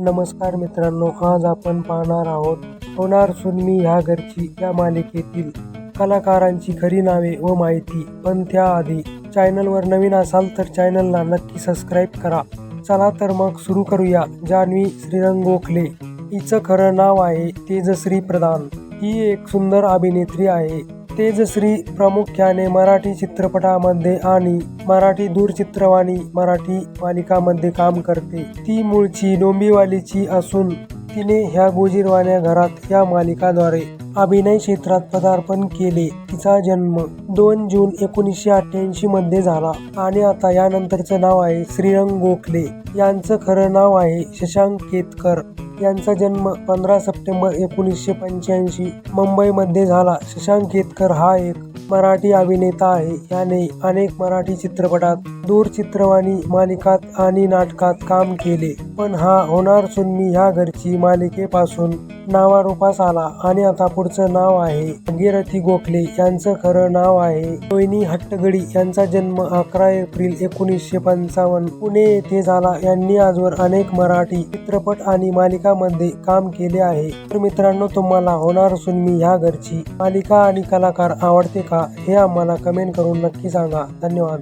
नमस्कार मित्रांनो आज आपण पाहणार आहोत होणार सुनमी ह्या घरची या मालिकेतील कलाकारांची खरी नावे व माहिती. पण त्याआधी चॅनलवर नवीन असाल तर चॅनलला नक्की सबस्क्राईब करा. चला तर मग सुरू करूया. जान्हवी श्रीरंग गोखले हिचं खरं नाव आहे तेजश्री प्रधान. ही एक सुंदर अभिनेत्री आहे. तेजश्री प्रामुख्याने मराठी चित्रपटामध्ये आणि मराठी दूरचित्रवाणी मराठी मालिकामध्ये काम करते. ती मूळची डोंबिवलीची असून तिने ह्या गोजीरवाण्या घरात या मालिकाद्वारे अभिनय क्षेत्रात पदार्पण केले. तिचा जन्म दोन जून एकोणीसशे अठ्ठ्याऐंशी मध्ये झाला आणि आता यानंतरचं नाव आहे श्रीरंग गोखले. यांचं खरं नाव आहे शशांक केतकर. यांचा जन्म पंधरा सप्टेंबर एकोणीसशे पंच्याऐंशी मुंबईमध्ये झाला. शशांक केतकर हा एक मराठी अभिनेता आहे. याने अनेक मराठी चित्रपटात दूरचित्रवाणी मालिकात आणि नाटकात काम केले. पण हा होणार सुन्मी ह्या घरची मालिकेपासून नावारूपास आला आणि आता पुढचं नाव आहे भागीरथी गोखले. यांचं खरं नाव आहे रोहिणी हट्टगडी. यांचा जन्म अकरा एप्रिल एकोणीसशे पंचावन्न. पुणे येथे झाला. यांनी आजवर अनेक मराठी चित्रपट आणि मालिकामध्ये काम केले आहे. तर मित्रांनो तुम्हाला होणार सुनमी ह्या घरची मालिका आणि कलाकार आवडते का हे आम्हाला कमेंट करून नक्की सांगा. धन्यवाद.